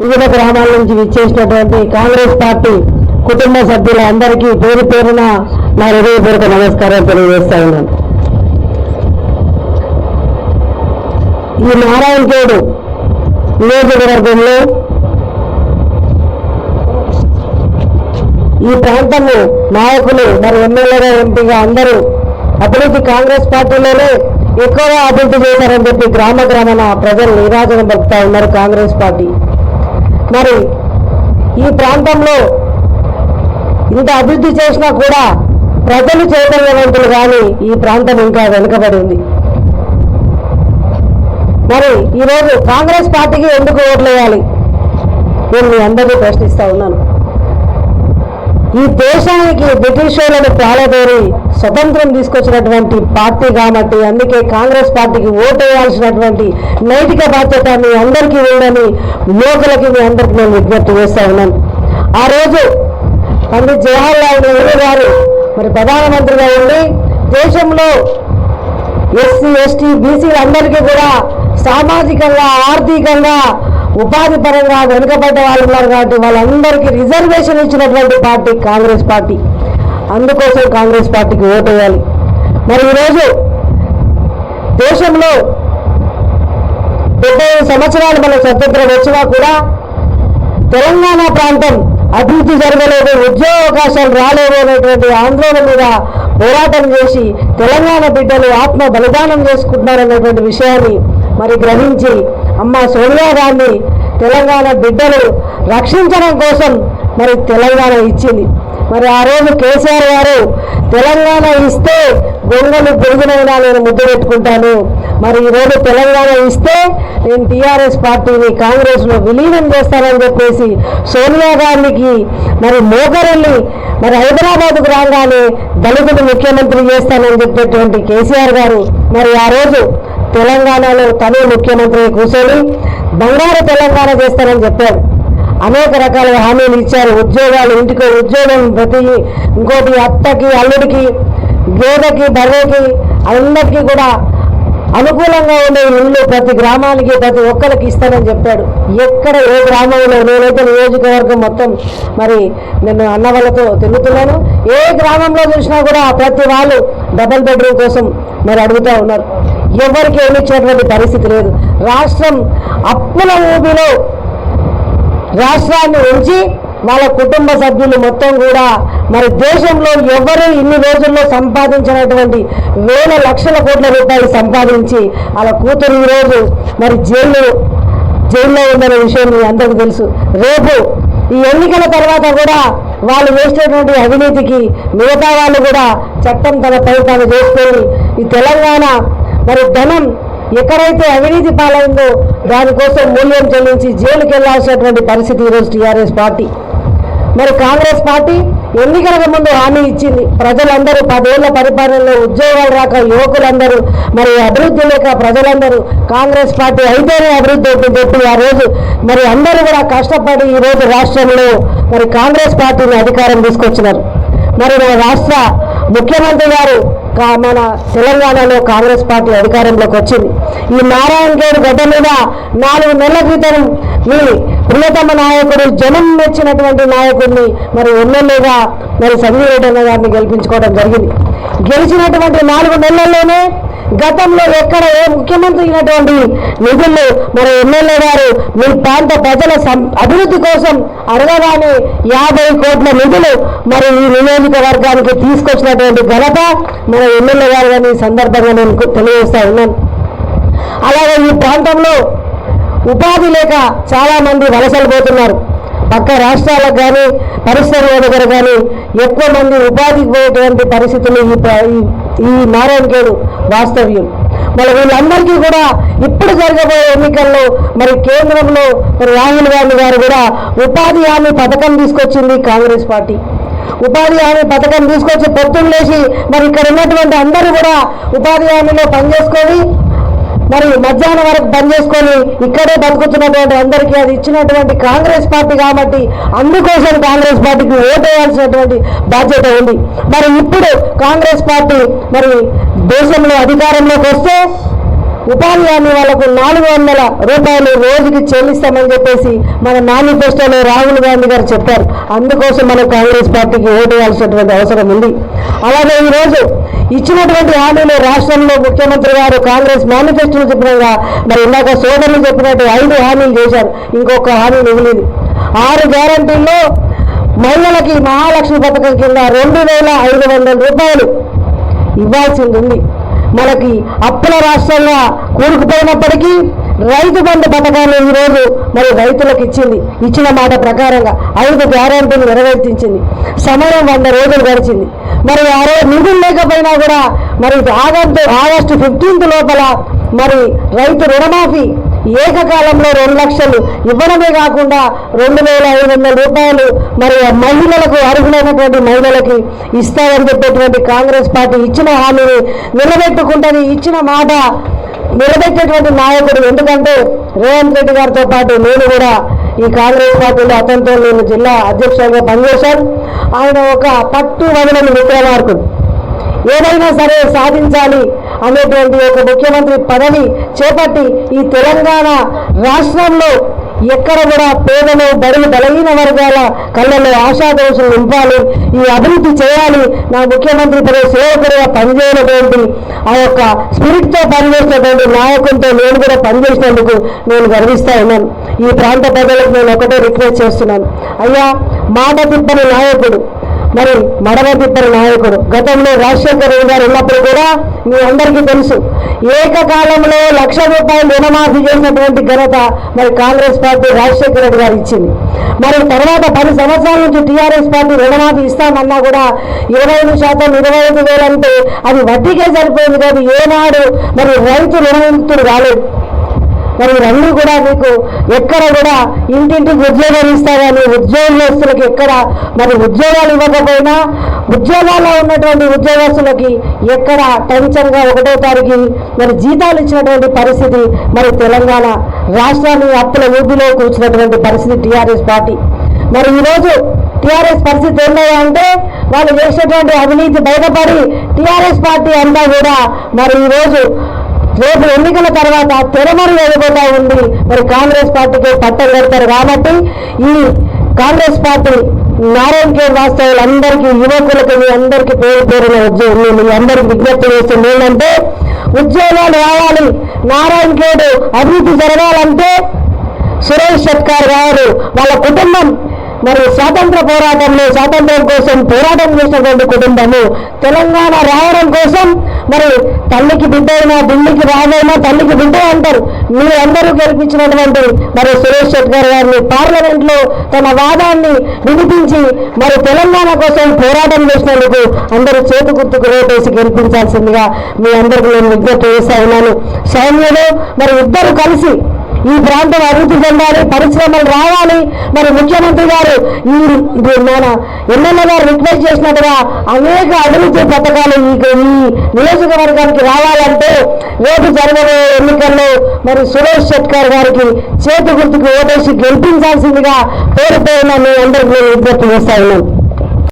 వివిధ గ్రామాల నుంచి విచ్చేసినటువంటి కాంగ్రెస్ పార్టీ కుటుంబ సభ్యులందరికీ పేరు పేరున నా హృదయపూర్వక నమస్కారం తెలియజేస్తా ఉన్నాను. ఈ నారాయణగేడు నియోజకవర్గంలో ఈ ప్రాంతంలో నాయకులు మరి ఎమ్మెల్యేగా ఎంపీగా అందరూ అభివృద్ధి కాంగ్రెస్ పార్టీలోనే ఎక్కువగా అభివృద్ధి చేశారని చెప్పి గ్రామ గ్రామాన ప్రజలు నిరాజన పలుకుతా ఉన్నారు కాంగ్రెస్ పార్టీ. మరి ఈ ప్రాంతంలో ఇంత అభివృద్ధి చేసినా కూడా ప్రజలు చైతన్యవంతులు కానీ ఈ ప్రాంతం ఇంకా వెనుకబడి ఉంది. మరి ఈరోజు కాంగ్రెస్ పార్టీకి ఎందుకు ఓట్లు వేయాలి నేను మీ అందరినీ ప్రశ్నిస్తా ఉన్నాను. ఈ దేశానికి బ్రిటిష్ వాళ్ళని పాలదేరి స్వతంత్రం తీసుకొచ్చినటువంటి పార్టీ కాబట్టి అందుకే కాంగ్రెస్ పార్టీకి ఓటు వేయాల్సినటువంటి నైతిక బాధ్యత మీ అందరికీ ఉందని లోకలకి మీ అందరికీ నేను విజ్ఞప్తి చేస్తా ఉన్నాను. ఆ రోజు పండిత్ జవహర్లాల్ నెహ్రూ గారు మరి ప్రధానమంత్రిగా ఉండి దేశంలో ఎస్సీ ఎస్టీ బీసీలందరికీ కూడా సామాజికంగా ఆర్థికంగా ఉపాధి పరంగా వెనుకబడ్డ వాళ్ళు ఉన్నారు కాబట్టి వాళ్ళందరికీ రిజర్వేషన్ ఇచ్చినటువంటి పార్టీ కాంగ్రెస్ పార్టీ. అందుకోసం కాంగ్రెస్ పార్టీకి ఓటు వేయాలి. మరి ఈరోజు దేశంలో డెబ్బై సంవత్సరాలు మన స్వతంత్రం వచ్చినా కూడా తెలంగాణ ప్రాంతం అభివృద్ధి జరగలేదు ఉద్యోగ అవకాశాలు రాలేదు అనేటువంటి ఆందోళన మీద పోరాటం చేసి తెలంగాణ బిడ్డలు ఆత్మ బలిదానం చేసుకుంటున్నారనేటువంటి విషయాన్ని మరి గ్రహించి అమ్మ సోనియా గాంధీ తెలంగాణ బిడ్డలు రక్షించడం కోసం మరి తెలంగాణ ఇచ్చింది. మరి ఆ రోజు కేసీఆర్ గారు తెలంగాణ ఇస్తే గొంగలు గొంగునైనా నేను ముద్దు పెట్టుకుంటాను. మరి ఈరోజు తెలంగాణ ఇస్తే నేను టీఆర్ఎస్ పార్టీని కాంగ్రెస్లో విలీనం చేస్తానని చెప్పేసి సోనియా గాంధీకి మరి మోకరెళ్ళి మరి హైదరాబాద్కు రాగానే దళితులు ముఖ్యమంత్రి చేస్తానని చెప్పేటువంటి కేసీఆర్ గారు మరి ఆ రోజు తెలంగాణలో తనే ముఖ్యమంత్రి కూర్చొని బంగారు తెలంగాణ చేస్తానని చెప్పారు అనేక రకాల హామీలు ఇచ్చారు. ఉద్యోగాలు ఇంటికి ఉద్యోగం ప్రతి ఇంకోటి అత్తకి అల్లుడికి గేదెకి బర్రెకి అందరికీ కూడా అనుకూలంగా ఉండే ఇల్లు ప్రతి గ్రామానికి ప్రతి ఒక్కరికి ఇస్తానని చెప్పాడు. ఎక్కడ ఏ గ్రామంలో నేనైతే నియోజకవర్గం మొత్తం మరి నేను అన్న వాళ్ళతో తిరుగుతున్నాను. ఏ గ్రామంలో చూసినా కూడా ప్రతి వాళ్ళు డబల్ బెడ్రూమ్ కోసం మరి అడుగుతూ ఉన్నారు. ఎవరికి ఏమి ఇచ్చేటువంటి పరిస్థితి లేదు. రాష్ట్రం అప్పుల ఊబిలో రాష్ట్రాన్ని ఉంచి వాళ్ళ కుటుంబ సభ్యులు మొత్తం కూడా మరి దేశంలో ఎవరు ఇన్ని రోజుల్లో సంపాదించినటువంటి వేల లక్షల కోట్ల రూపాయలు సంపాదించి వాళ్ళ కూతురు ఈరోజు మరి జైలు జైల్లో ఉందనే విషయం మీ అందరికీ తెలుసు. రేపు ఈ ఎన్నికల తర్వాత కూడా వాళ్ళు వేసినటువంటి అవినీతికి మిగతా వాళ్ళు కూడా చట్టం తన పై తాను చేసుకొని ఈ తెలంగాణ మరి ధనం ఎక్కడైతే అవినీతి పాలైందో దానికోసం మూల్యం చెల్లించి జైలుకి వెళ్ళాల్సినటువంటి పరిస్థితి ఈరోజు టీఆర్ఎస్ పార్టీ. మరి కాంగ్రెస్ పార్టీ ఎన్నికలకు ముందు హామీ ఇచ్చింది. ప్రజలందరూ పదేళ్ళ పరిపాలనలో ఉద్యోగాలు రాక యువకులందరూ మరి అభివృద్ధి లేక ప్రజలందరూ కాంగ్రెస్ పార్టీ అయితేనే అభివృద్ధి అవుతుంది చెప్పి ఆ రోజు. మరి అందరూ కూడా కష్టపడి ఈ రోజు రాష్ట్రంలో మరి కాంగ్రెస్ పార్టీని అధికారం తీసుకొచ్చినారు. మరి రాష్ట్ర ముఖ్యమంత్రి గారు మన తెలంగాణలో కాంగ్రెస్ పార్టీ అధికారంలోకి వచ్చింది. ఈ నారాయణ గేడ్ గడ్డ మీద నాలుగు నెలల క్రితం మీ ప్రియతమ నాయకుడు జనం మెచ్చినటువంటి నాయకుడిని మరి ఎమ్మెల్యేగా మరి సంజయ్ రెడ్డి అన్న గారిని గెలిపించుకోవడం జరిగింది. గెలిచినటువంటి నాలుగు నెలల్లోనే గతంలో ఎక్కడ ఏ ముఖ్యమంత్రి అయినటువంటి నిధులు మరి ఎమ్మెల్యే గారు మీ ప్రాంత ప్రజల సం- అభివృద్ధి కోసం అడగగానే యాభై కోట్ల నిధులు మరి ఈ నియోజకవర్గానికి తీసుకొచ్చినటువంటి ఘనత మన ఎమ్మెల్యే గారు అని సందర్భంగా నేను తెలియజేస్తా ఉన్నాను. అలాగే ఈ ప్రాంతంలో ఉపాధి లేక చాలా మంది వలసలు పోతున్నారు. పక్క రాష్ట్రాలకు కానీ పరిశ్రమల దగ్గర కానీ ఎక్కువ మంది ఉపాధికి పోయేటువంటి పరిస్థితులు ఈ ఈ- ఈ వాస్తవ్యం. మరి వీళ్ళందరికీ కూడా ఇప్పుడు జరగబోయే ఎన్నికల్లో మరి కేంద్రంలో మరి రాహుల్ గాంధీ గారు కూడా ఉపాధి హామీ పథకం తీసుకొచ్చింది కాంగ్రెస్ పార్టీ. ఉపాధి హామీ పథకం తీసుకొచ్చి పొద్దున్న లేచి మరి ఇక్కడ ఉన్నటువంటి అందరూ కూడా ఉపాధి హామీలో పనిచేసుకొని మరి మధ్యాహ్నం వరకు పనిచేసుకొని చేసుకొని ఇక్కడే బతుకుతున్నటువంటి అందరికీ అది ఇచ్చినటువంటి కాంగ్రెస్ పార్టీ కాబట్టి అందుకోసం కాంగ్రెస్ పార్టీకి ఓటు వేయాల్సినటువంటి బాధ్యత ఉంది. మరి ఇప్పుడు కాంగ్రెస్ పార్టీ మరి దేశంలో అధికారంలోకి వస్తే ఉపాధి హామీ వాళ్ళకు నాలుగు వందల రూపాయలు రోజుకి చెల్లిస్తామని చెప్పేసి మన మేనిఫెస్టోలో రాహుల్ గాంధీ గారు చెప్పారు. అందుకోసం మనం కాంగ్రెస్ పార్టీకి ఓటు వేయాల్సినటువంటి అవసరం ఉంది. అలాగే ఈరోజు ఇచ్చినటువంటి హామీలు రాష్ట్రంలో ముఖ్యమంత్రి గారు కాంగ్రెస్ మేనిఫెస్టోలో చెప్పినగా మరి ఇందాక సోదరులు చెప్పినట్టు ఐదు హామీలు చేశారు. ఇంకొక హామీ మిగిలింది. ఆరు గ్యారంటీల్లో మహిళలకి మహాలక్ష్మి పథకం కింద రెండు వేల ఐదు వందల రూపాయలు ఇవ్వాల్సింది ఉంది మనకి అప్పుల రాష్ట్రంగా కూరుకుపోయినప్పటికీ రైతు బంధు పథకాన్ని ఈరోజు మరి రైతులకు ఇచ్చింది. ఇచ్చిన మాట ప్రకారంగా ఐదు గ్యారంటీలు నెరవేర్తించింది సమయం వంద రోజులు గడిచింది. మరి ఆ రోజు నిధులు లేకపోయినా కూడా మరి ఆగస్టు ఆగస్టు ఫిఫ్టీన్త్ లోపల మరి రైతు రుణమాఫీ ఏకకాలంలో రెండు లక్షలు ఇవ్వడమే కాకుండా రెండు వేల ఐదు వందల రూపాయలు మరి మహిళలకు అర్హులైనటువంటి మహిళలకి ఇస్తారని చెప్పేటువంటి కాంగ్రెస్ పార్టీ ఇచ్చిన హామీని నిలబెట్టుకుంటుంది. ఇచ్చిన మాట నిలబెట్టేటువంటి నాయకుడు ఎందుకంటే రేవంత్ రెడ్డి గారితో పాటు నేను కూడా ఈ కాంగ్రెస్ పార్టీలో అతనితో నేను జిల్లా అధ్యక్షుడిగా పనిచేశాను. ఆయన ఒక పట్టు వదలని విక్రమార్కుడు. ఏదైనా సరే సాధించాలి అనేటువంటి ఒక ముఖ్యమంత్రి పదవి చేపట్టి ఈ తెలంగాణ రాష్ట్రంలో ఎక్కడ కూడా పేదలు బడులు బలహీన వర్గాల కళ్ళలో ఆశాదోషం నింపాలి. ఈ అభివృద్ధి చేయాలి. నా ముఖ్యమంత్రి పదవి సేవకుడిగా పనిచేయనటువంటి ఆ యొక్క స్పిరిట్తో పనిచేసినటువంటి నాయకులతో నేను కూడా పనిచేసినందుకు నేను గర్విస్తా ఉన్నాను. ఈ ప్రాంత ప్రజలకు నేను ఒకటే రిక్వెస్ట్ చేస్తున్నాను. అయ్యా మాట తిప్పని నాయకుడు మరి మడవ తిప్పని నాయకుడు. గతంలో రాజశేఖర్ రెడ్డి గారు ఉన్నప్పుడు కూడా మీ అందరికీ తెలుసు. ఏకకాలంలో లక్ష రూపాయలు రుణమాఫీ చేసినటువంటి ఘనత మరి కాంగ్రెస్ పార్టీ రాజశేఖర రెడ్డి గారు ఇచ్చింది. మరి తర్వాత పది సంవత్సరాల నుంచి టీఆర్ఎస్ పార్టీ రుణమాఫీ ఇస్తామన్నా కూడా ఇరవై ఐదు శాతం ఇరవై ఐదు వేలంటే అది వడ్డీకే సరిపోయింది కాదు. ఏనాడు మరి రైతు రుణవిముక్తుడు కాలేదు. మరి ఇవన్నీ కూడా మీకు ఎక్కడ కూడా ఇంటింటికి ఉద్యోగాలు ఇస్తారని ఉద్యోగస్తులకి ఎక్కడ మరి ఉద్యోగాలు ఇవ్వకపోయినా ఉద్యోగాల్లో ఉన్నటువంటి ఉద్యోగస్తులకి ఎక్కడ టెన్షన్గా ఒకటో తారీఖు మరి జీతాలు ఇచ్చినటువంటి పరిస్థితి మరి తెలంగాణ రాష్ట్రాన్ని అప్పుల ఊబిలో కూర్చున్నటువంటి పరిస్థితి టీఆర్ఎస్ పార్టీ. మరి ఈరోజు టీఆర్ఎస్ పరిస్థితి ఏంటంటే అంటే వాళ్ళు చేసినటువంటి అవినీతి బయటపడి టీఆర్ఎస్ పార్టీ అంతా కూడా మరి ఈరోజు రేపు ఎన్నికల తర్వాత తెరమరు వెళ్ళిపోతా ఉంది. మరి కాంగ్రెస్ పార్టీకి పట్టం కడతారు కాబట్టి ఈ కాంగ్రెస్ పార్టీ నారాయణ కేర్ వాస్తవులందరికీ యువకులకు మీ అందరికీ పేరు పేరున ఉద్యోగం మీ అందరికి విజ్ఞప్తి చేస్తుంది ఏంటంటే ఉద్యోగాలు రావాలి. నారాయణ కేడు అభివృద్ధి జరగాలంటే సురేష్ షట్కార్ గారు వాళ్ళ కుటుంబం మరి స్వాతంత్ర పోరాటంలో స్వాతంత్రం కోసం పోరాటం చేసినటువంటి కుటుంబము తెలంగాణ రావడం కోసం మరి తల్లికి బిడ్డ అయినా ఢిల్లీకి రావైనా తల్లికి బిడ్డ అంటారు. మీరు అందరూ గెలిపించినటువంటి మరి సురేష్ షెట్కర్ గారిని పార్లమెంట్లో తన వాదాన్ని వినిపించి మరి తెలంగాణ కోసం పోరాటం చేసినందుకు అందరూ చేతి గుర్తుకు రేపేసి గెలిపించాల్సిందిగా మీ అందరికీ నేను విజ్ఞప్తి చేస్తా ఉన్నాను. సైన్యులు మరి ఇద్దరు కలిసి ఈ ప్రాంతం అభివృద్ధి చెందాలి పరిశ్రమలు రావాలి. మరి ముఖ్యమంత్రి గారు ఈ మన ఎమ్మెల్యే గారు రిక్వెస్ట్ చేసినట్టుగా అనేక అభివృద్ధి పథకాలు ఈ నియోజకవర్గానికి రావాలంటే రేపు జరగబోయే ఎన్నికల్లో మరి సురేష్ షెట్కర్ గారికి చేతి గుర్తుకు ఓటేసి గెలిపించాల్సిందిగా పేరు పేరున మీ అందరికీ నేను విజ్ఞప్తి చేస్తా ఉన్నాను.